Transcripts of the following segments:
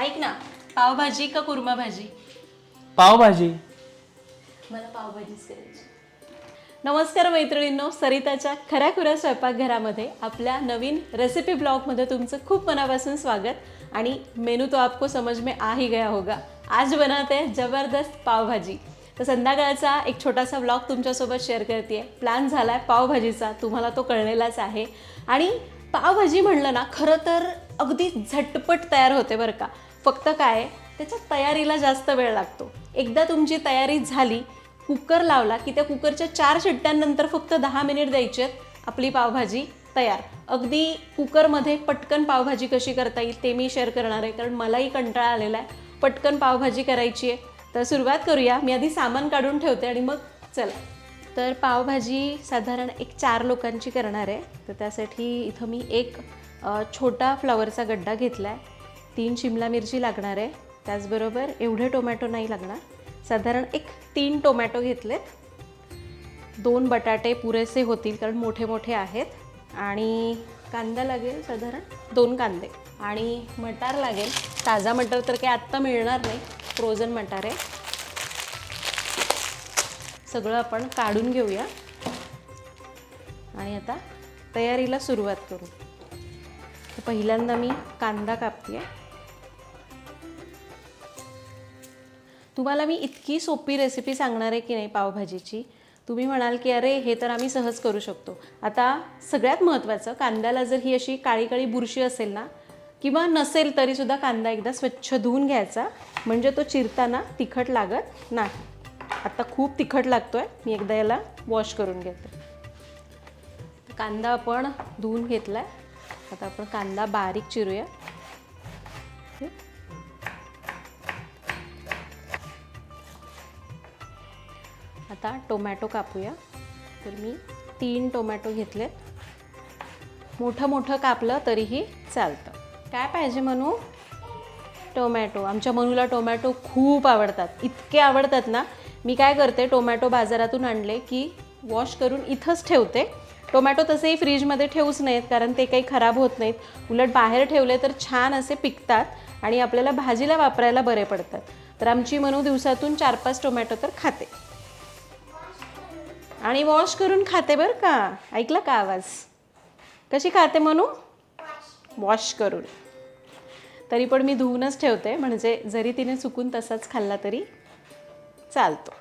ऐक ना पावभाजी का कुर्मा भाजी पावभाजी. मला पावभाजीच करायची. नमस्कार मैत्रिणींनो सरिताच्या खऱ्या खुऱ्या स्वयंपाकघरामध्ये आपल्या नवीन रेसिपी ब्लॉगमध्ये तुमचं खूप मनापासून स्वागत आणि मेनू तो आपको समझ में आ ही गया होगा. आज बनाते जबरदस्त पावभाजी. तर संध्याकाळचा एक छोटासा ब्लॉग तुमच्यासोबत शेअर करते प्लॅन झाला आहे पावभाजीचा तुम्हाला तो कळलेलाच आहे. आणि पावभाजी म्हणलं ना खरं तर अगदी झटपट तयार होते बरं का. फक्त काय त्याच्या तयारीला जास्त वेळ लागतो. एकदा तुमची तयारी झाली कुकर लावला की त्या कुकरच्या चार शिट्ट्यांनंतर फक्त दहा मिनिट द्यायचे आहेत आपली पावभाजी तयार. अगदी कुकरमध्ये पटकन पावभाजी कशी करता येईल ते मी शेअर करणार आहे कारण मलाही कंटाळा आलेला आहे. पटकन पावभाजी करायची आहे. तर सुरुवात करूया. मी आधी सामान काढून ठेवते आणि मग चला. तर पावभाजी साधारण एक चार लोकांची करणार आहे. तर त्यासाठी इथं मी एक छोटा फ्लॉवरचा गड्डा घेतला आहे तीन शिमला मिरची लागणार आहे. त्याचबरोबर एवढे टोमॅटो नाही लागणार. साधारण एक तीन टोमॅटो घेतलेत. दोन बटाटे पुरेसे होतील कारण मोठे मोठे आहेत. आणि कांदा लागेल साधारण दोन कांदे. आणि मटार लागेल. ताजा मटार तर काही आत्ता मिळणार नाही. फ्रोझन मटार आहे. सगळं आपण काढून घेऊया. आणि आता तयारीला सुरुवात करू. पहिल्यांदा मी कांदा कापते तुम्हाला मी इतकी सोपी रेसिपी सांगणार आहे की नाही पावभाजीची? तुम्ही म्हणाल की अरे हे तर आम्ही सहज करू शकतो. आता सगळ्यात महत्त्वाचं कांद्याला जर ही अशी काळी काळी बुरशी असेल ना किंवा नसेल तरीसुद्धा कांदा एकदा स्वच्छ धुवून घ्यायचा म्हणजे तो चिरताना तिखट लागत नाही. आत्ता खूप तिखट लागतो आहे मी एकदा याला वॉश करून घेते. कांदा आपण धुवून आहे आता आपण कांदा बारीक चिरूया. आता टोमॅटो कापूया. तर मी तीन टोमॅटो घेतले मोठं मोठं कापलं तरीही चालतं. काय पाहिजे म्हणू टोमॅटो. आमच्या मनूला टोमॅटो खूप आवडतात. इतके आवडतात ना मी काय करते टोमॅटो बाजारातून आणले की वॉश करून इथंच ठेवते. टोमॅटो तसेही फ्रीजमध्ये ठेवूच नाहीत कारण ते काही खराब होत नाहीत. उलट बाहेर ठेवले तर छान असे पिकतात आणि आपल्याला भाजीला वापरायला बरे पडतात. तर आमची मनू दिवसातून चार पाच टोमॅटो तर खाते. आणि वॉश करून खाते बरं का. ऐकला का आवाज? कशी खाते म्हणू वॉश करून. तरी पण मी धुवूनच ठेवते म्हणजे जरी तिने चुकून तसाच खाल्ला तरी चालतो.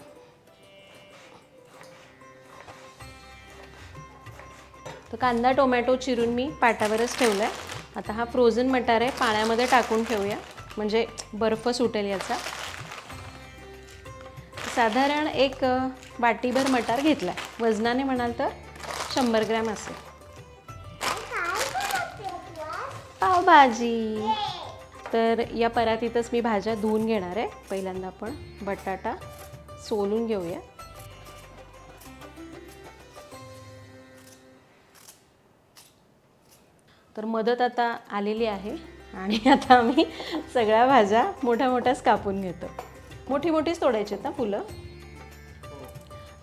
तर कांदा टोमॅटो चिरून मी पाटावरच ठेवला आहे आता हा फ्रोझन मटार आहे पाण्यामध्ये टाकून ठेवूया. म्हणजे बर्फ सुटेल याचा. साधारण एक वाटीभर मटार घेतला आहे वजनाने म्हणाल तर शंभर ग्रॅम असेल. पावभाजी. तर या परातीतच मी भाज्या धुवून घेणार आहे. पहिल्यांदा आपण बटाटा सोलून घेऊया. तर मदत आता आलेली आहे आणि आता आम्ही सगळ्या भाज्या मोठ्या मोठ्याच कापून घेतो. मोठी मोठीच तोडायची आहेत ना फुलं?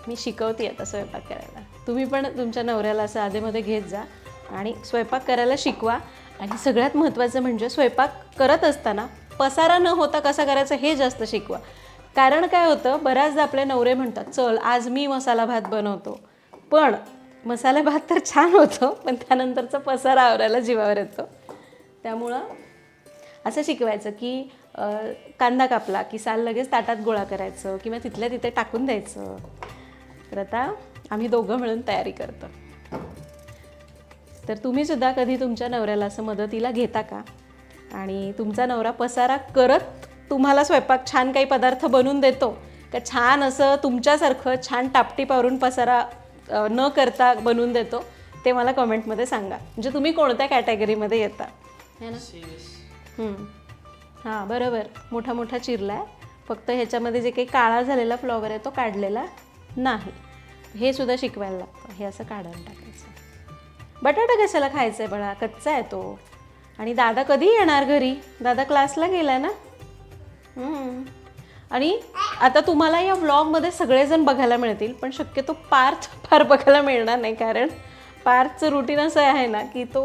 मी शिकवते आता स्वयंपाक करायला. तुम्ही पण तुमच्या नवऱ्याला असं आधेमध्ये घेत जा आणि स्वयंपाक करायला शिकवा. आणि सगळ्यात महत्त्वाचं म्हणजे स्वयंपाक करत असताना पसारा न होता कसा करायचा हे जास्त शिकवा. कारण काय होतं बऱ्याचदा आपले नवरे म्हणतात चल आज मी मसाला भात बनवतो. पण मसाला भात तर छान होतो पण त्यानंतरचा पसारा आवरायला जीवावर येतो. त्यामुळं असं शिकवायचं की कांदा कापला की साल लगेच ताटात गोळा करायचं किंवा तिथल्या तिथे टाकून द्यायचं. तर आता आम्ही दोघं मिळून तयारी करतो. तर तुम्ही सुद्धा कधी तुमच्या नवऱ्याला असं मदतीला घेता का? आणि तुमचा नवरा पसारा करत तुम्हाला स्वयंपाक छान काही पदार्थ बनवून देतो का छान असं तुमच्यासारखं छान टापटीप आवरून पसारा न करता बनवून देतो ते मला कमेंटमध्ये सांगा. म्हणजे तुम्ही कोणत्या कॅटेगरीमध्ये येता? है ना. हां बरोबर. मोठा मोठा चिरला आहे फक्त ह्याच्यामध्ये जे काही काळा झालेला फ्लॉवर आहे तो काढलेला नाही. हे सुद्धा शिकवायला लागतं. हे असं काढून टाकायचं. बटाटा कशाला खायचा आहे बळा? कच्चा आहे तो. आणि दादा कधी येणार घरी? दादा क्लासला गेला ना? आणि आता तुम्हाला या व्लॉगमध्ये सगळेजण बघायला मिळतील पण शक्यतो पार्थ फार बघायला मिळणार नाही कारण पार्थचं रुटीन असं आहे ना की तो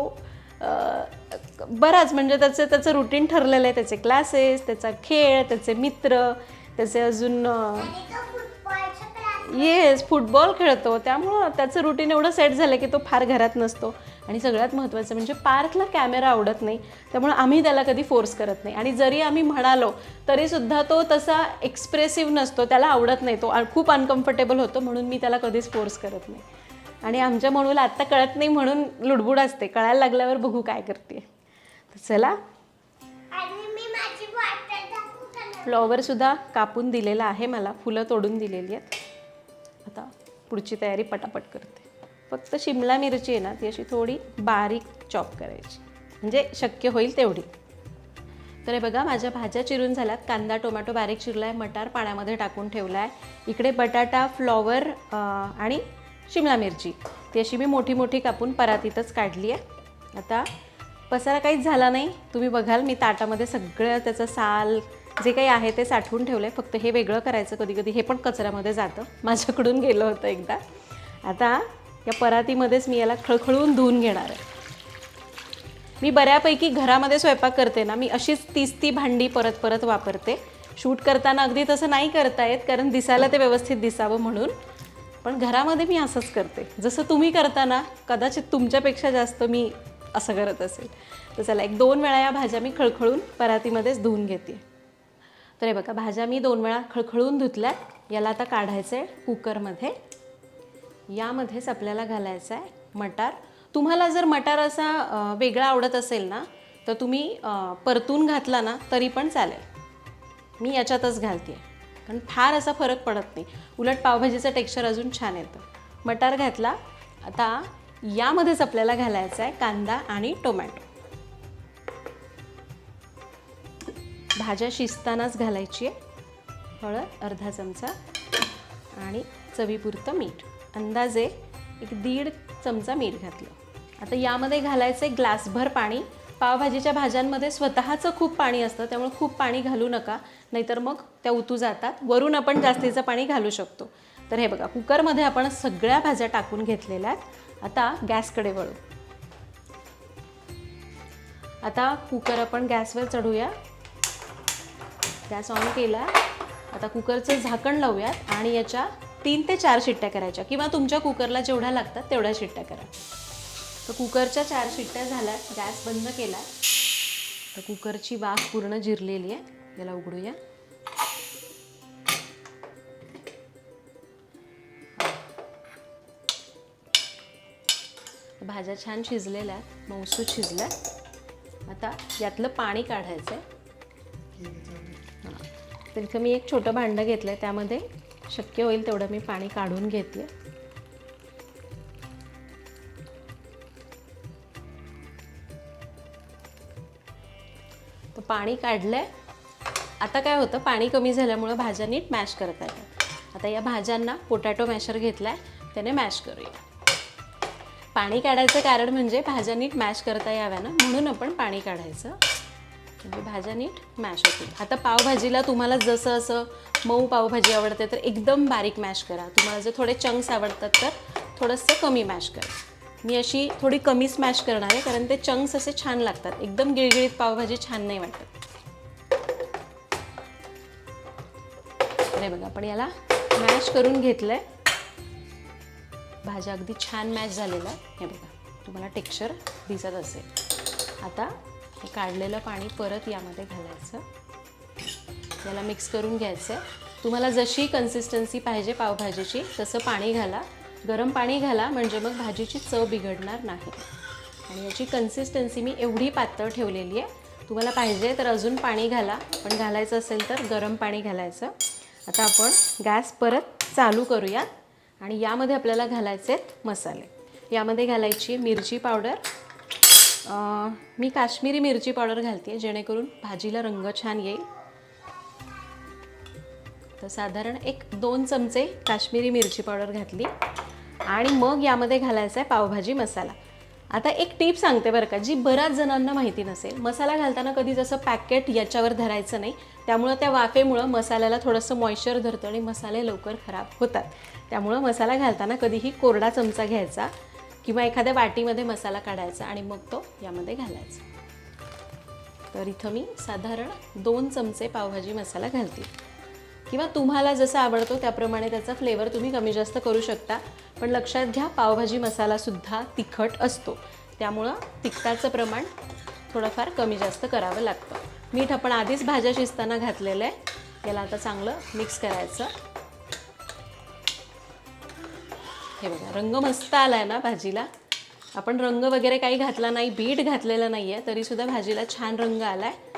बराच म्हणजे त्याचं त्याचं रुटीन ठरलेलं आहे. त्याचे क्लासेस त्याचा खेळ त्याचे मित्र त्याचे अजून येस फुटबॉल खेळतो. त्यामुळं त्याचं रुटीन एवढं सेट झालं की तो फार घरात नसतो. आणि सगळ्यात महत्त्वाचं म्हणजे पार्कला कॅमेरा आवडत नाही. त्यामुळे आम्ही त्याला कधी फोर्स करत नाही. आणि जरी आम्ही म्हणालो तरीसुद्धा तो तसा एक्सप्रेसिव्ह नसतो. त्याला आवडत नाही. तो खूप अनकम्फर्टेबल होतो. म्हणून मी त्याला कधीच फोर्स करत नाही. आणि आमच्या म्हणूला आत्ता कळत नाही म्हणून लुडबुड असते. कळायला लागल्यावर बघू काय करते तर चला? फ्लॉवरसुद्धा कापून दिलेला आहे मला. फुलं तोडून दिलेली आहेत. आता पुढची तयारी पटापट करते. फक्त शिमला मिरची आहे ना ती अशी थोडी बारीक चॉप करायची. म्हणजे शक्य होईल तेवढी. तर हे बघा माझ्या भाज्या चिरून झाल्यात. कांदा टोमॅटो बारीक चिरला आहे मटार पाण्यामध्ये टाकून ठेवला आहे इकडे बटाटा फ्लॉवर आणि शिमला मिरची. ती अशी मी मोठी मोठी कापून परातीतच काढली आहे आता पसारा काहीच झाला नाही. तुम्ही बघाल मी ताटामध्ये सगळं त्याचं साल जे काही आहे ते साठवून ठेवलं आहे फक्त हे वेगळं करायचं कधी कधी हे पण कचऱ्यामध्ये जातं. माझ्याकडून गेलं होतं एकदा. आता या परातीमध्येच मी याला खळखळून धुवून घेणार आहे. मी बऱ्यापैकी घरामध्ये स्वयंपाक करते ना मी अशीच तीस ती भांडी परत परत वापरते. शूट करताना अगदी तसं नाही करता येत कारण दिसायला ते व्यवस्थित दिसावं म्हणून. पण घरामध्ये मी असंच करते. जसं तुम्ही करताना कदाचित तुमच्यापेक्षा जास्त मी असं करत असेल. तर चला एक दोन वेळा या भाज्या मी खळखळून परातीमध्येच धुवून घेते. तर हे बघा भाज्या मी दोन वेळा खळखळून धुतल्या. याला आता काढायचं आहे कुकरमध्ये. यामध्येच आपल्याला घालायचं आहे मटार. तुम्हाला जर मटार असा वेगळा आवडत असेल ना तर तुम्ही परतून घातला ना तरी पण चालेल. मी याच्यातच घालते. कारण फार असा फरक पडत नाही. उलट पावभाजीचं टेक्स्चर अजून छान येतं. मटार घातला. आता यामध्येच आपल्याला घालायचा आहे कांदा आणि टोमॅटो. भाज्या शिजतानाच घालायची आहे. हळद अर्धा चमचा आणि चवीपुरतं मीठ. अंदाजे एक दीड चमचा मीठ घातलं. आता यामध्ये घालायचं आहे ग्लासभर पाणी. पावभाजीच्या भाज्यांमध्ये स्वतःचं खूप पाणी असतं त्यामुळे खूप पाणी घालू नका. नाहीतर मग त्या उतू जातात. वरून आपण जास्तीचं पाणी घालू शकतो. तर हे बघा कुकरमध्ये आपण सगळ्या भाज्या टाकून घेतलेल्या आहेत. आता गॅसकडे वळू. आता कुकर आपण गॅसवर चढूया. गॅस ऑन केला. आता कुकरचं झाकण लावूयात आणि याच्या तीन ते चार शिट्ट्या करायच्या. किंवा तुमच्या कुकरला जेवढ्या लागतात तेवढ्या शिट्ट्या करा. तर कुकरच्या चार शिट्ट्या झाल्या. गॅस बंद केला. तर कुकरची वाफ पूर्ण जिरलेली आहे. याला उघडूया. भाज्या छान शिजलेल्या आहेत मौसू शिजल्या आता यातलं पाणी काढायचं आहे तर इथं मी एक छोटं भांडं घेतलं आहे त्यामध्ये शक्य होईल तेवढं मी पाणी काढून घेते. तर पाणी काढलं आहे आता काय होतं पाणी कमी झाल्यामुळं भाज्या नीट मॅश करता येतात. आता या भाज्यांना पोटॅटो मॅशर घेतला आहे त्याने मॅश करूया. पाणी काढायचं कारण म्हणजे भाज्या नीट मॅश करता याव्या ना? म्हणून आपण पाणी काढायचं. म्हणजे भाज्या नीट मॅश होतील. आता पावभाजीला तुम्हाला जसं असं मऊ पावभाजी आवडते तर एकदम बारीक मॅश करा. तुम्हाला जर थोडे चंक्स आवडतात तर थोडंसं कमी मॅश करा. मी अशी थोडी कमी स्मॅश करणार आहे कारण ते चंक्स असे छान लागतात. एकदम गिळगिळीत पावभाजी छान नाही वाटत. अरे बघा आपण याला मॅश करून घेतलं आहे भाज्या अगदी छान मॅच झालेला आहे हे बघा तुम्हाला टेक्स्चर दिसत असेल. आता हे काढलेलं पाणी परत यामध्ये घालायचं. याला मिक्स करून घ्यायचं आहे तुम्हाला जशी कन्सिस्टन्सी पाहिजे पावभाजीची तसं पाणी घाला. गरम पाणी घाला म्हणजे मग भाजीची चव बिघडणार नाही. आणि याची कन्सिस्टन्सी मी एवढी पातळ ठेवलेली आहे. तुम्हाला पाहिजे तर अजून पाणी घाला. पण घालायचं असेल तर गरम पाणी घालायचं. आता आपण गॅस परत चालू करूया आणि यामध्ये आपल्याला घालायचे आहेत मसाले. यामध्ये घालायची मिरची पावडर. मी काश्मीरी मिरची पावडर घालते जेणेकरून भाजीला रंग छान येईल. तर साधारण एक दोन चमचे काश्मीरी मिरची पावडर घातली. आणि मग यामध्ये घालायचा आहे पावभाजी मसाला. आता एक टीप सांगते बरं का जी बऱ्याच जणांना माहिती नसेल मसाला घालताना कधी जसं पॅकेट याच्यावर धरायचं नाही त्यामुळं त्या वाफेमुळं मसाल्याला थोडंसं मॉइश्चर धरतं आणि मसाले लवकर खराब होतात. त्यामुळं मसाला घालताना कधीही कोरडा चमचा घ्यायचा किंवा एखाद्या वाटीमध्ये मसाला काढायचा आणि मग तो यामध्ये घालायचा. तर इथं मी साधारण दोन चमचे पावभाजी मसाला घालते. किंवा तुम्हाला जसं आवडतो त्याप्रमाणे त्याचा फ्लेवर तुम्ही कमी जास्त करू शकता. पण लक्षात घ्या पावभाजी मसालासुद्धा तिखट असतो. त्यामुळं तिखटाचं प्रमाण थोडंफार कमी जास्त करावं लागतं. मीठ आपण आधीच भाज्या शिजताना घातलेलं आहे. याला आता चांगलं मिक्स करायचं. हे बघा रंग मस्त आला आहे ना भाजीला. आपण रंग वगैरे काही घातला नाही बीट घातलेलं नाही आहे तरीसुद्धा भाजीला छान रंग आला आहे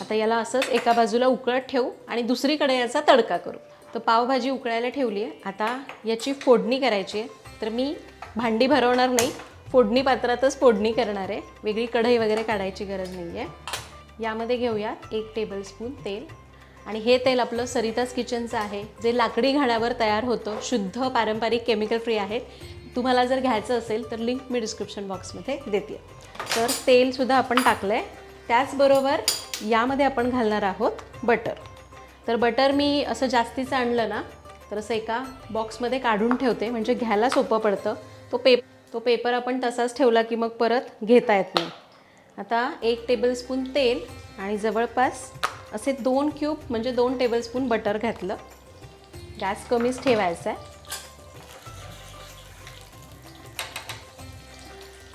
आता याला असंच एका बाजूला उकळत ठेवू आणि दुसरीकडे याचा तडका करू. तर पावभाजी उकळायला ठेवली आहे. आता याची फोडणी करायची आहे. तर मी भांडी भरवणार नाही. फोडणी पात्रातच फोडणी करणार आहे. वेगळी कढई वगैरे काढायची गरज नाही आहे यामध्ये घेऊयात एक टेबलस्पून तेल. आणि हे तेल आपलं सरिताज किचनचं आहे. जे लाकडी घाण्यावर तयार होतं. शुद्ध पारंपरिक केमिकल फ्री आहे तुम्हाला जर घ्यायचं असेल तर लिंक मी डिस्क्रिप्शन बॉक्समध्ये देते. तर तेलसुद्धा आपण टाकलं आहे त्याचबरोबर यामध्ये आपण घालणार आहोत बटर. तर बटर मी असं जास्तीचं आणलं ना तर असं एका बॉक्समध्ये काढून ठेवते. म्हणजे घ्यायला सोपं पडतं. तो पेप तो पेपर आपण तसाच ठेवला की मग परत घेता येत नाही. आता एक टेबलस्पून तेल आणि जवळपास असे दोन क्यूब म्हणजे दोन टेबलस्पून बटर घातलं. गॅस कमीच ठेवायचा आहे.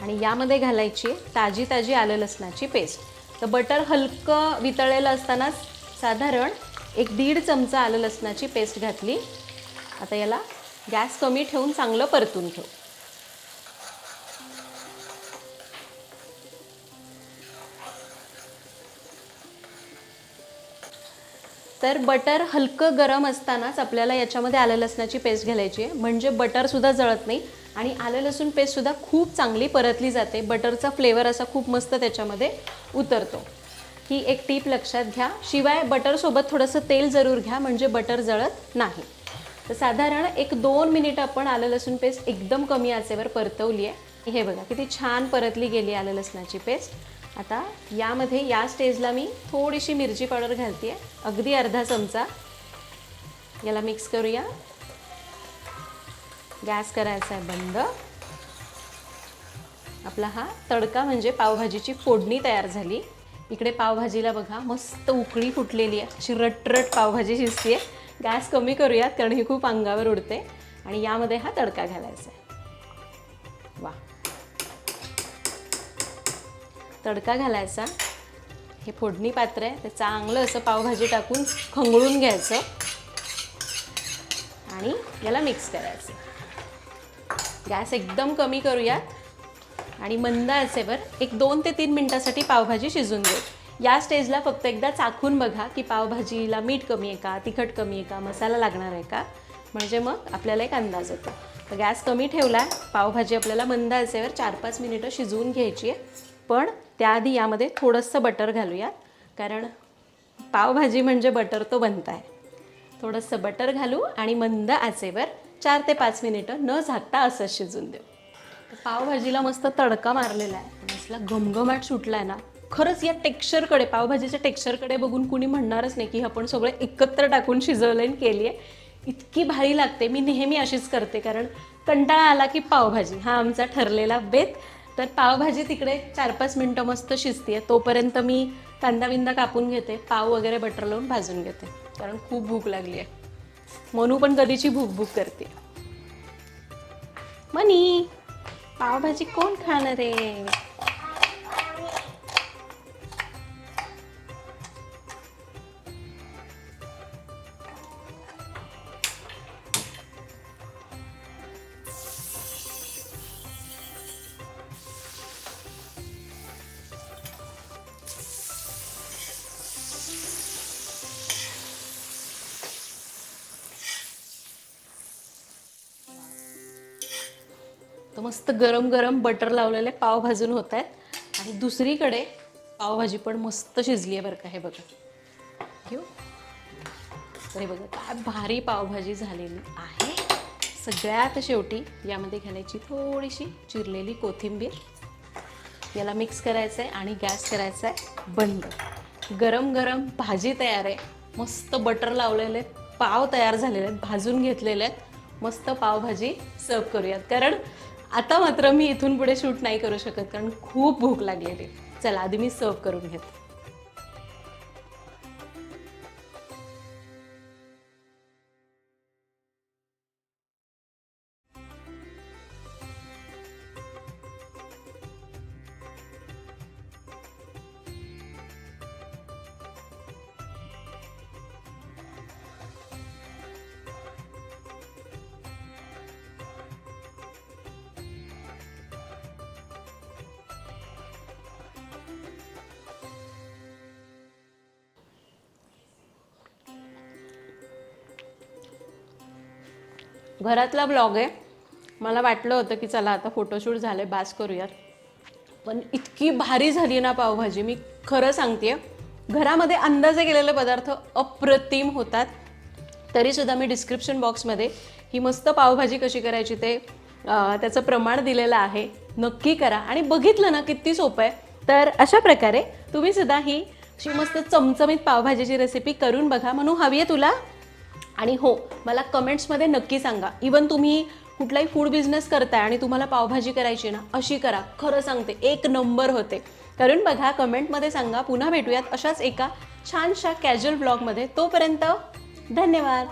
आणि यामध्ये घालायची ताजी ताजी आलं लसणाची पेस्ट तर बटर हलकं वितळलेलं असतानाच साधारण एक दीड चमचा आलं लसणाची पेस्ट घातली. आता याला गॅस कमी ठेवून चांगलं परतून घेऊ. तर बटर हलकं गरम असतानाच आपल्याला याच्यामध्ये आलं लसणाची पेस्ट घालायची आहे. म्हणजे बटरसुद्धा जळत नाही. आणि आलं लसूण पेस्टसुद्धा खूप चांगली परतली जाते. बटरचा फ्लेवर असा खूप मस्त त्याच्यामध्ये उतरतो. ही एक टीप लक्षात घ्या. शिवाय बटरसोबत थोडंसं तेल जरूर घ्या म्हणजे बटर जळत नाही. तर साधारण एक दोन मिनिट आपण आलं लसूण पेस्ट एकदम कमी आचेवर परतवली आहे हे बघा किती छान परतली गेली आलं लसणाची पेस्ट आता यामध्ये या स्टेजला मी थोडीशी मिरची पावडर घालते आहे अगदी अर्धा चमचा. याला मिक्स करूया. गॅस करायचा आहे बंद. आपला हा तडका म्हणजे पावभाजीची फोडणी तयार झाली. इकडे पावभाजीला बघा मस्त उकळी फुटलेली आहे. अशी रटरट पावभाजी शिजते गॅस कमी करूयात कारण ही खूप अंगावर उडते. आणि यामध्ये हा तडका घालायचा आहे. वा. तडका घालायचा. हे फोडणी पात्र आहे. ते चांगलं असं पावभाजी टाकून खंगळून घ्यायचं. आणि याला मिक्स करायचं. गॅस एकदम कमी करूयात. आणि मंद आचेवर एक दोन ते तीन मिनटासाठी पावभाजी शिजून देऊ या स्टेजला फक्त एकदा चाखून बघा की पावभाजीला मीठ कमी आहे का तिखट कमी आहे का मसाला लागणार आहे का? म्हणजे मग आपल्याला एक अंदाज येतो. तर गॅस कमी ठेवला आहे पावभाजी आपल्याला मंद आचेवर चार पाच मिनिटं शिजवून घ्यायची आहे. पण त्याआधी यामध्ये थोडंसं बटर घालूयात. कारण पावभाजी म्हणजे बटर तो बनत आहे थोडंसं बटर घालू आणि मंद आचेवर चार ते पाच मिनिटं न झाकता असंच शिजून देऊ. पावभाजीला मस्त तडका मारलेला आहे. असला घमघमाट सुटला आहे ना. खरंच या टेक्स्चरकडे पावभाजीच्या टेक्स्चरकडे बघून कुणी म्हणणारच नाही की आपण सगळं एकत्र टाकून शिजवलं आणि केली आहे इतकी भारी लागते. मी नेहमी अशीच करते कारण कंटाळा आला की पावभाजी हा आमचा ठरलेला बेत. तर पावभाजी तिकडे चार पाच मिनटं मस्त शिजते तोपर्यंत मी कांदा बिंदा कापून घेते. पाव वगैरे बटर लावून भाजून घेते. कारण खूप भूक लागली आहे मनू पण कधीची भूक भूक करते. मनी पावभाजी कोण खाणार आहे? मस्त गरम गरम बटर लावलेले पाव भाजून होत आहेत. आणि दुसरीकडे पावभाजी पण मस्त शिजली आहे बरं का हे बघा. घेऊ. तर हे बघा काय भारी पावभाजी झालेली आहे. सगळ्यात शेवटी यामध्ये घालायची थोडीशी चिरलेली कोथिंबीर. याला मिक्स करायचं आहे आणि गॅस करायचा आहे बंद. गरम गरम भाजी तयार आहे. मस्त बटर लावलेले पाव तयार झालेले आहेत भाजून घेतलेले आहेत. मस्त पावभाजी सर्व करूयात. कारण आता मात्र मी इथून पुढे शूट नाही करू शकत कारण खूप भूक लागलेली चला आधी मी सर्व करून घेते. घरातला ब्लॉग आहे. मला वाटलं होतं की चला आता फोटोशूट झालं बास करूयात. पण इतकी भारी झाली ना पावभाजी मी खरं सांगते घरामध्ये अंदाजे केलेले पदार्थ अप्रतिम होतात. तरीसुद्धा मी डिस्क्रिप्शन बॉक्समध्ये ही मस्त पावभाजी कशी करायची ते त्याचं प्रमाण दिलेलं आहे. नक्की करा. आणि बघितलं ना किती सोपं आहे. तर अशा प्रकारे तुम्ही सुद्धा ही अशी मस्त चमचमीत पावभाजीची रेसिपी करून बघा. म्हणून हवी आहे तुला? आणि हो मला कमेंट्समध्ये नक्की सांगा. इवन तुम्ही कुठलाही फूड बिझनेस करताय आणि तुम्हाला पावभाजी करायची ना अशी करा. खरं सांगते एक नंबर होते. करून बघा कमेंटमध्ये सांगा पुन्हा भेटूयात अशाच एका छानशा कॅज्युअल ब्लॉगमध्ये तोपर्यंत धन्यवाद.